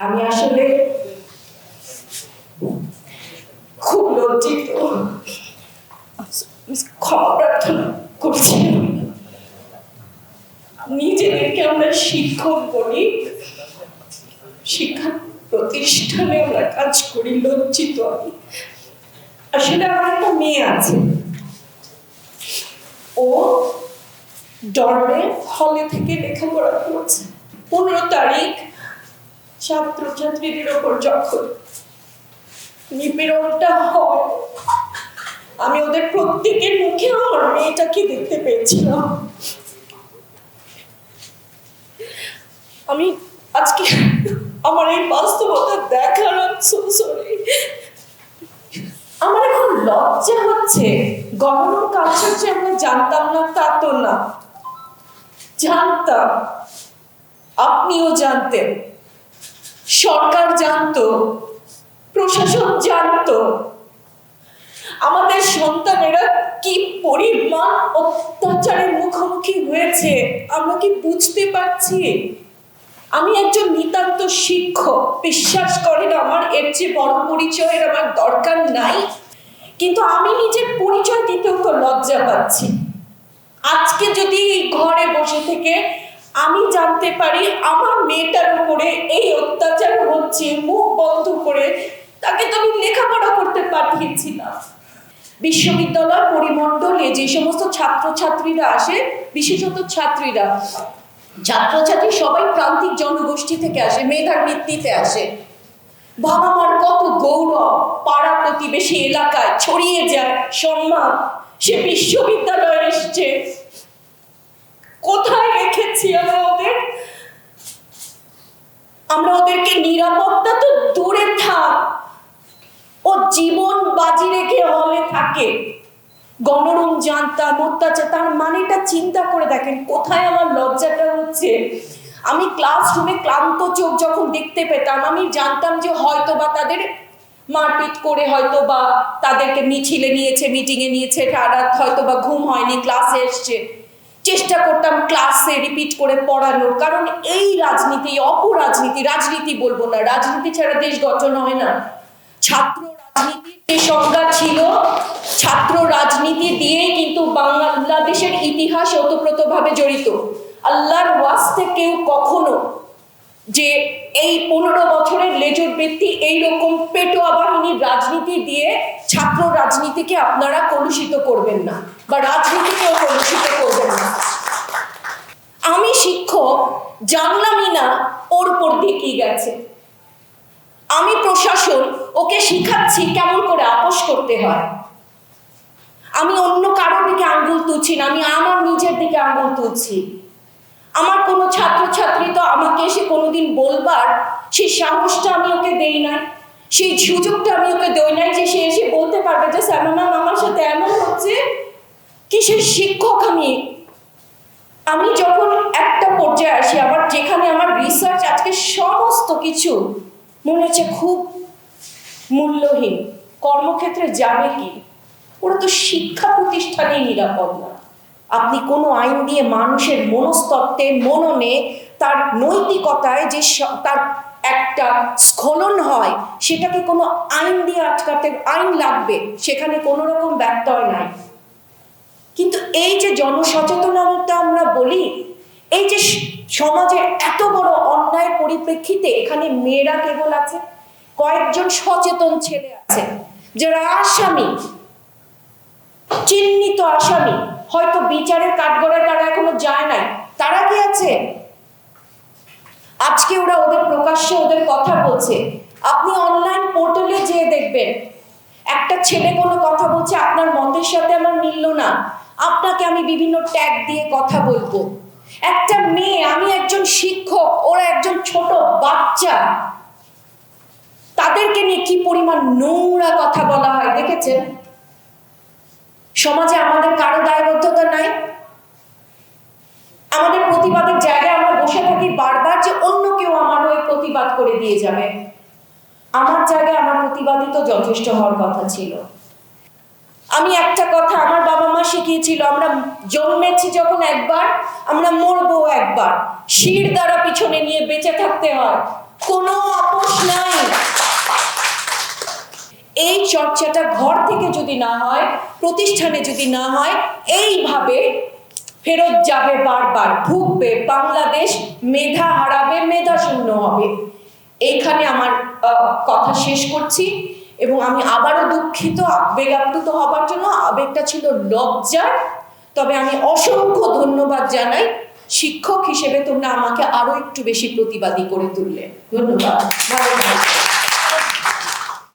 আমি আসলে খুব লজ্জিত। ক্ষমা প্রার্থনা করছি। নিজেদেরকে আমরা শিক্ষক বলি। শিক্ষা প্রতিষ্ঠানে আমরা কাজ করি, লজ্জিত আমি। আসলে আমার একটা মেয়ে আছে। ও ডরমে হলে থেকে লেখাপড়া করছে। পনেরো তারিখ ছাত্রছাত্রীদের ওপর যখন নিপীড়নটা হয়, আমি ওদের প্রত্যেকের মুখে আমার মেয়েটাকে দেখতে পেয়েছিলাম। আমি আজকে আমার এই বাস্তবতা দেখার সরি আমার এখন লজ্জা হচ্ছে, গভর্নর কালচার আমরা জানতাম না, তা তো না। জানতাম, আপনিও জানতেন। সরকার জানতো, প্রশাসন জানতো। আমাদের সন্তানেরা কি পরিমাণ অত্যাচারের মুখোমুখি হয়েছে, আমরা কি বুঝতে পারছি? আমি একজন নিতান্ত শিক্ষক, বিশ্বাস করেন আমার এর চেয়ে বড় পরিচয়ের আমার দরকার নাই, কিন্তু আমি নিজের পরিচয় দিতেও তো লজ্জা পাচ্ছি। আজকে যদি ঘরে বসে থেকে আমি জানতে পারি আমার মেয়েটার উপরে এই অত্যাচার হচ্ছে, মুখ বন্ধ করে তাকে তো আমি লেখাপড়া করতে পাঠিয়েছিলাম বিশ্ববিদ্যালয়, পরিমণ্ডলে যে সমস্ত ছাত্রছাত্রীরা আসে, বিশেষত ছাত্রীরা, ছাত্রছাত্রী সবাই প্রান্তিক জনগোষ্ঠী থেকে আসে, মেধার ভিত্তিতে আসে। বাবা মার কত গৌরব, পাড়া প্রতিবেশী এলাকায় ছড়িয়ে যায় সম্মান। সে বিশ্ববিদ্যালয়ে এসছে। কোথায় রেখেছি আমরা ওদের। আমরা ওদেরকে নিরাপত্তা তো দূরে থাক। ও জীবন বাজি রেখে হলে থাকে। গণরম জানতাম অত্যাচার, তার মানেটা চিন্তা করে দেখেন, কোথায় আমার লজ্জাটা হচ্ছে? আমি ক্লাসরুমে ক্লান্ত চোখ যখন দেখতে পেতাম, আমি জানতাম যে হয়তো বা তাদের মারপিট করে হয়তো বা তাদেরকে মিছিলে নিয়েছে মিটিংয়ে নিয়েছে রাত হয়তো বা ঘুম হয়নি ক্লাসে এসছে। চেষ্টা করতাম ক্লাসে রিপিট করে পড়ানোর। কারণ এই রাজনীতি, অপরাজনীতি, রাজনীতি বলব না, রাজনীতি ছাড়া দেশ গঠন হয় না। ছাত্র রাজনীতির যে সংজ্ঞা ছিল, ছাত্র রাজনীতি দিয়েই কিন্তু বাংলাদেশের ইতিহাস ওতপ্রোতভাবে জড়িত। আল্লাহর ওয়াস্তে কেউ কখনো যে এই পনেরো বছরের লেজর বৃত্তি এইরকম পেটোয়া বাহিনীর রাজনীতি দিয়ে ছাত্র রাজনীতিকে আপনারা কলুষিত করবেন না, বা রাজনীতিকেও কলুষিত করবেন না। আমি শিক্ষক, জানলামই না, ওর উপর কি গেছে। আমি প্রশাসন, ওকে শিখাচ্ছি কেমন করে আপোষ করতে হয়। আমি অন্য কারোর দিকে আঙ্গুল তুলছি না, আমি আমার নিজের দিকে আঙ্গুল তুলছি। আমার কোনো ছাত্রছাত্রী তো আমাকে এসে কোনোদিন বলবার সেই সাহসটা আমি ওকে দেই নাই, সেই সুযোগটা আমি ওকে দেই নাই যে সে এসে বলতে পারবে যে, স্যার, ম্যাম, আমার সাথে এমন হচ্ছে? কিসের শিক্ষক আমি? আমি যখন একটা পর্যায়ে আসি, আবার যেখানে আমার রিসার্চ আজকে সমস্ত কিছু, মনে হচ্ছে খুব মূল্যহীন। কর্মক্ষেত্রে যাবে কি? ওরা তো শিক্ষা প্রতিষ্ঠানেই নিরাপদ না। আপনি কোনো আইন দিয়ে মানুষের মনস্তত্ত্বে, মননে, তার নৈতিকতায় যে তার একটা স্খলন হয়, সেটাকে কোনো আইন দিয়ে আটকাতে, আইন লাগবে, সেখানে কোনো রকম ব্যত্যয় নাই। কিন্তু এই যে জনসচেতনতা আমরা বলি, এই যে সমাজের এত বড় অন্যায় পরিপ্রেক্ষিতে এখানে মেয়েরা কেবল আছে, কয়েকজন সচেতন ছেলে আছে, যারা আসামি, চিহ্নিত আসামি, হয়তো বিচারের কাঠগড়ায় তারা এখনও যায় নাই, তারা কি আছে? আজকে ওরা ওদের প্রকাশ্যে ওদের কথা বলছে, আপনি অনলাইন পোর্টালে যেয়ে দেখবেন, একটা ছেলে কোনো কথা বলছে, আপনার মতের সাথে আমার মিলল না আপনাকে আমি বিভিন্ন ট্যাগ দিয়ে কথা বলব। একটা মেয়ে, আমি একজন শিক্ষক, ওরা একজন ছোট বাচ্চা। তাদেরকে নিয়ে কি পরিমাণ নোংরা কথা বলা হয়, দেখেছেন? সমাজে আমাদের কারও দায়বদ্ধতা নাই। আমাদের প্রতিবাদের জায়গায় আমরা বসে থাকি বারবার যে অন্য কেউ আমার ওই প্রতিবাদ করে দিয়ে যাবে। আমার জায়গায় আমার প্রতিবাদই তো যথেষ্ট হওয়ার কথা ছিল। আমি একটা কথা আমার গিয়েছিল, আমরা জন্মেছি যখন একবার, আমরা মরবো একবার। শির দ্বারা পিছনে নিয়ে বেঁচে থাকতে হয়। কোনো আপোষ নাই। এই চর্চাটা ঘর থেকে যদি না হয়, প্রতিষ্ঠানে যদি না হয়, এইভাবে ফেরত যাবে বারবার। ভুগবে, বাংলাদেশ মেধা হারাবে, মেধা শূন্য হবে। এইখানে আমার কথা শেষ করছি। এবং আমি আবারও দুঃখিত আবেগ আপ্লুত হবার জন্য আবেগটা ছিল লজ্জার। তবে আমি অসংখ্য ধন্যবাদ জানাই। শিক্ষক হিসেবে তোমরা আমাকে আরও একটু বেশি প্রতিবাদী করে তুললে। ধন্যবাদ।